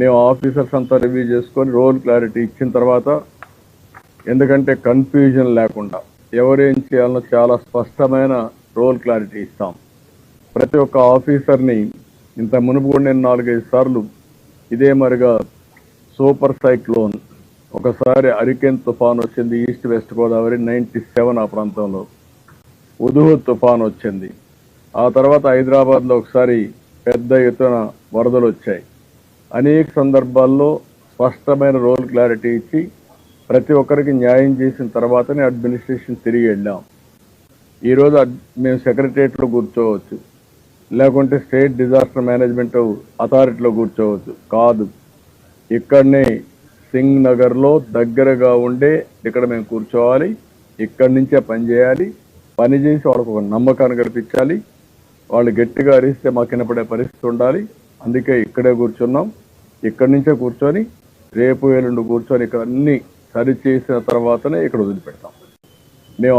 మేము ఆఫీసర్స్ అంతా రివ్యూ చేసుకొని రోల్ క్లారిటీ ఇచ్చిన తర్వాత ఎందుకంటే కన్ఫ్యూజన్ లేకుండా ఎవరేం చేయాలనో చాలా స్పష్టమైన రోల్ క్లారిటీ ఇస్తాం. ప్రతి ఒక్క ఆఫీసర్ని ఇంత మునుపు కూడా నేను నాలుగైదు సార్లు ఇదే మరిగా సూపర్ సైక్లోన్ ఒకసారి అరికెన్ తుఫాన్ వచ్చింది east west Godavari ninety seven ఆ ప్రాంతంలో. ఉదుహు తుఫాన్ వచ్చింది. ఆ తర్వాత హైదరాబాద్లో ఒకసారి పెద్ద ఎత్తున వరదలు వచ్చాయి. అనేక సందర్భాల్లో స్పష్టమైన రోల్ క్లారిటీ ఇచ్చి ప్రతి ఒక్కరికి న్యాయం చేసిన తర్వాతనే అడ్మినిస్ట్రేషన్ తిరిగి వెళ్ళాం. ఈరోజు మేము సెక్రటరియట్లో కూర్చోవచ్చు. లేకుంటే స్టేట్ డిజాస్టర్ మేనేజ్మెంట్ అథారిటీలో కూర్చోవచ్చు. కాదు. ఇక్కడనే సింగ్ నగర్లో దగ్గరగా ఉండే ఇక్కడ మేము కూర్చోవాలి. ఇక్కడి నుంచే పని చేయాలి. పని చేసి వాళ్ళకు ఒక నమ్మకాన్ని కల్పించాలి. వాళ్ళు గట్టిగా అరిస్తే మాకు వినపడే పరిస్థితి ఉండాలి. అందుకే ఇక్కడే కూర్చున్నాం. ఇక్కడి నుంచే కూర్చొని రేపు ఎల్లుండి కూర్చొని ఇక్కడ అన్ని సరి చేసిన తర్వాతనే ఇక్కడ వదిలిపెడతాం. మేము